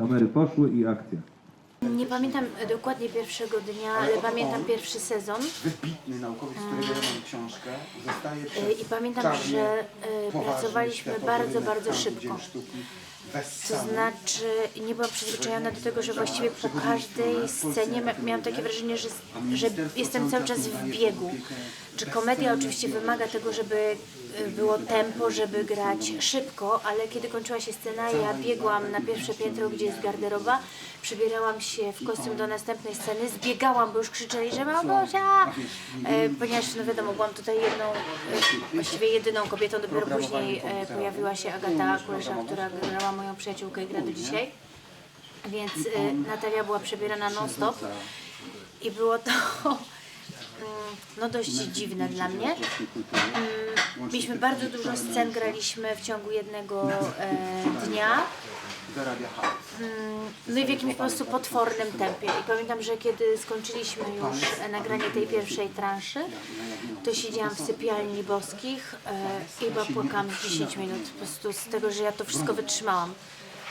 Kamery poszły i akcja. Nie pamiętam dokładnie pierwszego dnia, ale pamiętam pierwszy sezon. Wybitny naukowiec, z którego ja mam książkę, zostaje przez I pamiętam, że poważny pracowaliśmy bardzo, bardzo szybko. To znaczy, nie byłam przyzwyczajona do tego, że właściwie po każdej scenie miałam takie wrażenie, że, że jestem cały czas w biegu. Czy komedia oczywiście wymaga tego, żeby y, było tempo, żeby grać szybko, ale kiedy kończyła się scena, ja biegłam na pierwsze piętro, gdzie jest garderoba, przybierałam się w kostium do następnej sceny, zbiegałam, bo już krzyczeli, że Małgosia! E, ponieważ, no wiadomo, byłam tutaj jedną, e, właściwie jedyną kobietą, dopiero później e, pojawiła się Agata Kulesza, która grała moją przyjaciółkę i gra do dzisiaj. Więc e, Natalia była przebierana non-stop i było to no dość dziwne dla mnie. Mm, Mieliśmy bardzo dużo scen, graliśmy w ciągu jednego e, dnia. Zarabia hajs. No i w jakimś po prostu potwornym tempie. I pamiętam, że kiedy skończyliśmy już nagranie tej pierwszej transzy, to siedziałam w sypialni boskich e, i chyba płakałam z 10 minut po prostu z tego, że ja to wszystko wytrzymałam.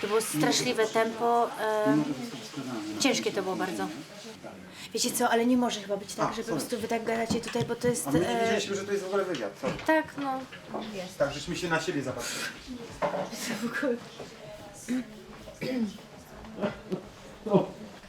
To było straszliwe tempo. E, ciężkie to było bardzo. Wiecie co, ale nie może chyba być tak, że po prostu wy tak gadacie tutaj, bo to jest... A my nie E, wiedzieliśmy, że to jest w ogóle wywiad. Co? tak, no, jest. Tak, żeśmy się na siebie zapatrzyli. W ogóle. oh.